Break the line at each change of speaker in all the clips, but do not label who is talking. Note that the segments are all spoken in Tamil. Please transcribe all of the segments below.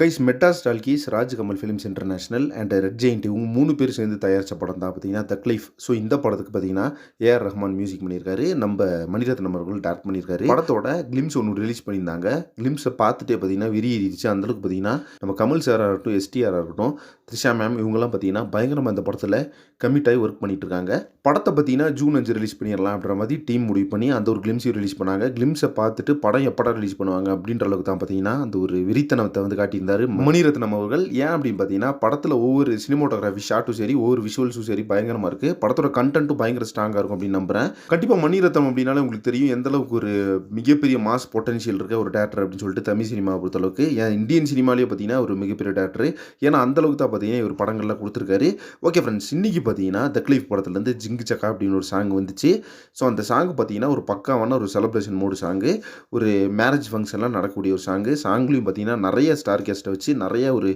கைஸ் மெட்டா ஸ்டால்கீஸ் Raj Kamal films international and red giant இவங்க மூணு பேர் சேர்ந்து தயாரித்த படம் தான் பார்த்தீங்கன்னா தக்லீஃப் ஸோ இந்த படத்துக்கு பார்த்தீங்கன்னா ஏஆர் ரஹ்மான் மியூசிக் பண்ணியிருக்காரு. நம்ம மணிரத்னம் அவர்கள் டேரக்ட் பண்ணியிருக்காரு. படத்தோட கிளிம்ஸ் ஒன்று ரிலீஸ் பண்ணியிருந்தாங்க. கிளிம்ஸை பார்த்துட்டே பார்த்தீங்கன்னா விரியிருச்சு அந்தளவுக்கு பார்த்தீங்கன்னா நம்ம கமல் சாராக இருக்கட்டும் எஸ்டிஆராக இருக்கட்டும் த்ரிஷா மேம் இவங்கெல்லாம் பார்த்தீங்கன்னா பயங்கரமாக இந்த படத்தில் கமிட் ஆகி ஒர்க் பண்ணிட்டு இருக்காங்க. படத்தை பார்த்தீங்கன்னா ஜூன் அஞ்சு ரிலீஸ் பண்ணிடலாம் அப்படின்ற மாதிரி டீம் முடிவு பண்ணி அந்த ஒரு கிளிம்ஸையும் ரிலீஸ் பண்ணாங்க. கிளிம்ஸை பார்த்துட்டு படம் எப்படா ரிலீஸ் பண்ணுவாங்க அப்படின்ற அளவுக்கு தான் பார்த்தீங்கன்னா அந்த ஒரு விரித்தனத்தை வந்து காட்டி காட்டியிருந்தாரு மணிரத்னம் அவர்கள். ஏன் அப்படின்னு பார்த்தீங்கன்னா படத்தில் ஒவ்வொரு சினிமோட்டோகிராஃபி ஷாட்டும் சரி ஒவ்வொரு விஷுவல்ஸும் சரி பயங்கரமாக இருக்குது படத்தோட கண்டென்ட்டும் பயங்கர ஸ்ட்ராங்காக இருக்கும் அப்படின்னு நம்புறேன். கண்டிப்பாக மணிரத்னம் அப்படின்னாலே உங்களுக்கு தெரியும் எந்த அளவுக்கு ஒரு மிகப்பெரிய மாஸ் பொட்டன்ஷியல் இருக்க ஒரு டேரக்டர் அப்படின்னு சொல்லிட்டு தமிழ் சினிமா பொறுத்தளவுக்கு. ஏன் இந்தியன் சினிமாலேயே பார்த்தீங்கன்னா ஒரு மிகப்பெரிய டேரக்டர் ஏன்னா அந்த அளவுக்கு தான் பார்த்தீங்கன்னா இவர் படங்கள்லாம் கொடுத்துருக்காரு. ஓகே ஃப்ரெண்ட்ஸ் இன்னைக்கு பார்த்தீங்கன்னா த கிளீஃப் படத்துலேருந்து ஜிங்கு சக்கா அப்படின்னு ஒரு சாங் வந்துச்சு. ஸோ அந்த சாங் பார்த்தீங்கன்னா ஒரு பக்காவான ஒரு செலப்ரேஷன் மோடு சாங்கு ஒரு மேரேஜ் ஃபங்க்ஷன்லாம் நடக்கக்கூடிய ஒரு சாங்கு சாங்லேயும் பார்த்தீங்கன்னா நிறைய ஸ்டார் பாட்காஸ்ட்டை வச்சு நிறைய ஒரு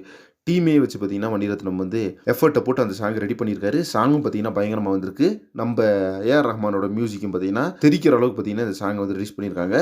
டீமே வச்சு பார்த்தீங்கன்னா மணிரத்னம் வந்து எஃபர்ட்டை போட்டு அந்த சாங் ரெடி பண்ணியிருக்காரு. சாங்கும் பார்த்தீங்கன்னா பயங்கரமாக வந்திருக்கு. நம்ம ஏஆர் ரஹ்மானோட மியூசிக்கும் பார்த்தீங்கன்னா தெரிக்கிற அளவுக்கு பார்த்தீங்கன்னா இந்த சாங் வந்து ரிலீஸ் பண்ணியிருக்காங்க.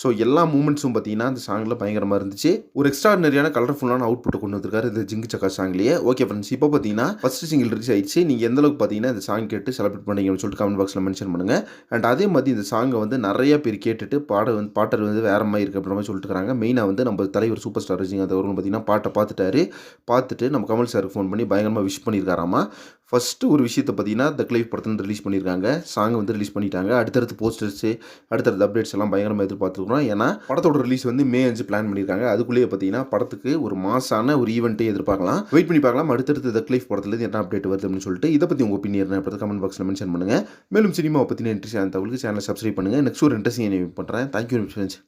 ஸோ எல்லா மூமெண்ட்ஸும் பார்த்தீங்கன்னா அந்த சாங்கில் பயங்கரமாக இருந்துச்சு. ஒரு எக்ஸ்ட்ராடினரியான கலர்ஃபுல்லான அவுட் புட்டை கொண்டு வந்திருக்காரு இந்த ஜிங்கு சக்கா சாங்லேயே ஓகே ஃப்ரெண்ட்ஸ் இப்போ பார்த்தீங்கன்னா ஃபஸ்ட் சிங்கிள் ரிலீஸ் ஆயிடுச்சு. நீங்கள் எந்த அளவுக்கு பார்த்தீங்கன்னா இந்த சாங் கேட்டு செலிப்ரேட் பண்ணீங்கன்னு சொல்லிட்டு கமெண்ட் பாக்ஸில் மென்ஷன் பண்ணுங்கள் அண்ட் அதே மாதிரி இந்த சாங்கை வந்து நிறைய பேர் கேட்டுட்டு பாட வந்து பாட்டர் வந்து வேற மாதிரி இருக்குது அப்படின்ற மாதிரி சொல்லிட்டு மெயினாக வந்து நம்ம தலைவர் சூப்பர் ஸ்டார் ரஜினிகாந்த் அவர்கள் பார்த்தீங்கன்னா பாட்டை பார்த்துட்டாரு. பார்த்துட்டு நம்ம கமல் சாருக்கு ஃபோன் பண்ணி பயங்கரமாக விஷ் பண்ணியிருக்காராமா. ஃபஸ்ட்டு ஒரு விஷயத்தை பார்த்தீங்கன்னா த கிளைவ் படத்தில் ரிலீஸ் பண்ணியிருக்காங்க. சாங் வந்து ரிலீஸ் பண்ணிட்டாங்க. அடுத்தடுத்து போஸ்டர்ஸு அடுத்தடுத்த அப்டேட்ஸ் எல்லாம் பயங்கரமாக எதிர்பார்த்துருக்குறோம். ஏன்னா படத்தோட ரிலீஸ் வந்து மே அஞ்சு பிளான் பண்ணியிருக்காங்க. அதுக்குள்ளேயே பார்த்தீங்கன்னா படத்துக்கு ஒரு மாசான ஒரு ஈவெண்ட்டே எதிர்பார்க்கலாம். வெயிட் பண்ணி பார்க்கலாம். அடுத்தடுத்து த கிளைவ் படத்துலேருந்து என்ன அப்டேட் வருது அப்படின்னு சொல்லிட்டு இதை பற்றி உங்கள் ஒப்பீனியன் என்ன கமெண்ட் பாக்ஸில் மென்ஷன் பண்ணுங்கள் மேலும் சினிமாவை பற்றின இன்ட்ரெஸ்ட் தகவலுக்கு சேனலை சப்ஸ்கிரைப் பண்ணுங்கள் நெக்ஸ்ட் ஒரு இன்ட்ரெஸ்டிங் பண்ணுறேன் தேங்க்யூ ஃப்ரெண்ட்ஸ்